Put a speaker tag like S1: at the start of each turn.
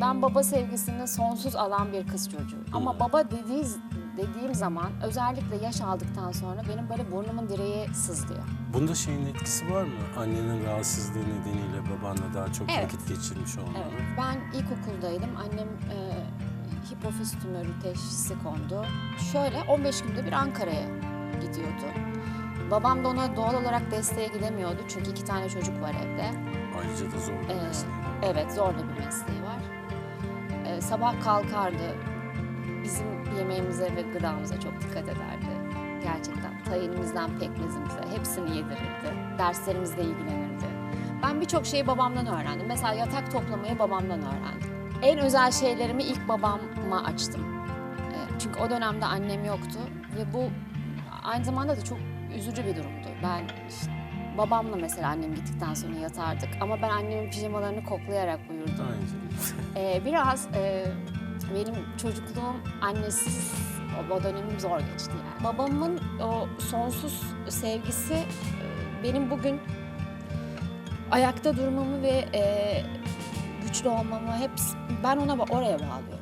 S1: Ben baba sevgisini sonsuz alan bir kız çocuğuyum. Ama baba dediği, dediğim zaman özellikle yaş aldıktan sonra benim böyle burnumun direği sızlıyor.
S2: Bunda şeyin etkisi var mı? Annenin rahatsızlığı nedeniyle babanla daha çok
S1: Evet.
S2: vakit geçirmiş olmanın.
S1: Evet. Ben ilkokuldaydım. Annem e, hipofiz tümörü teşhisi kondu. Şöyle 15 günde bir Ankara'ya gidiyordu. Babam da ona doğal olarak desteğe gidemiyordu çünkü iki tane çocuk var evde.
S2: Ayrıca da zor bir
S1: Ee,
S2: mesleği.
S1: evet zorlu bir mesleği Ee, sabah kalkardı. Bizim yemeğimize ve gıdamıza çok dikkat ederdi. Gerçekten tayinimizden pekmezimize hepsini yedirirdi. Derslerimizle ilgilenirdi. Ben birçok şeyi babamdan öğrendim. Mesela yatak toplamayı babamdan öğrendim. En özel şeylerimi ilk babama açtım. Ee, Çünkü o dönemde annem yoktu ve bu aynı zamanda da çok üzücü bir durumdu. Ben işte babamla mesela annem gittikten sonra yatardık ama ben annemin pijamalarını koklayarak uyurdum.
S2: Aynı.
S1: Ee, biraz e, benim çocukluğum annesiz o, o dönemim zor geçti yani. Babamın o sonsuz sevgisi e, benim bugün ayakta durmamı ve e, güçlü olmamı hep ben ona oraya bağlıyorum.